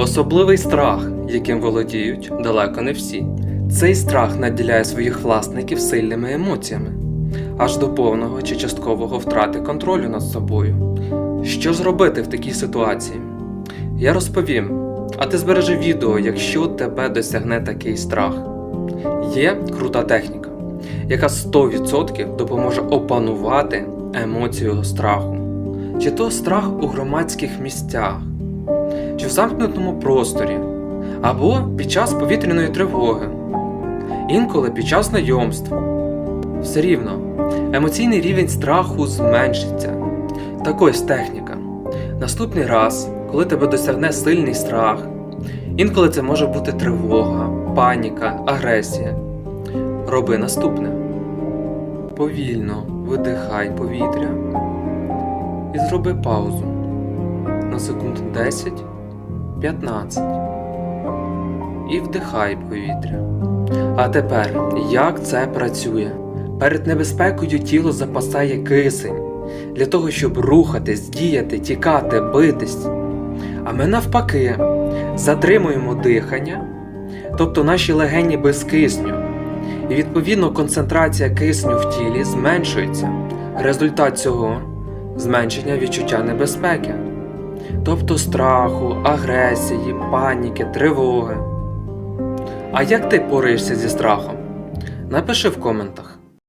Особливий страх, яким володіють далеко не всі. Цей страх наділяє своїх власників сильними емоціями, аж до повного чи часткового втрати контролю над собою. Що ж робити в такій ситуації? Я розповім, а ти збережи відео, якщо тебе досягне такий страх. Є крута техніка, яка 100% допоможе опанувати емоцію страху. Чи то страх у громадських місцях, чи в замкнутому просторі, або під час повітряної тривоги, інколи під час знайомств. Все рівно, емоційний рівень страху зменшиться. Так ось техніка. Наступний раз, коли тебе досягне сильний страх, інколи це може бути тривога, паніка, агресія. Роби наступне. Повільно видихай повітря і зроби паузу на секунд 10-15. І вдихай повітря. А тепер, як це працює? Перед небезпекою тіло запасає кисень для того, щоб рухатись, діяти, тікати, битись. А ми навпаки затримуємо дихання, тобто наші легені без кисню. І відповідно концентрація кисню в тілі зменшується. Результат цього зменшення відчуття небезпеки, тобто страху, агресії, паніки, тривоги. А як ти пораєшся зі страхом? Напиши в коментах.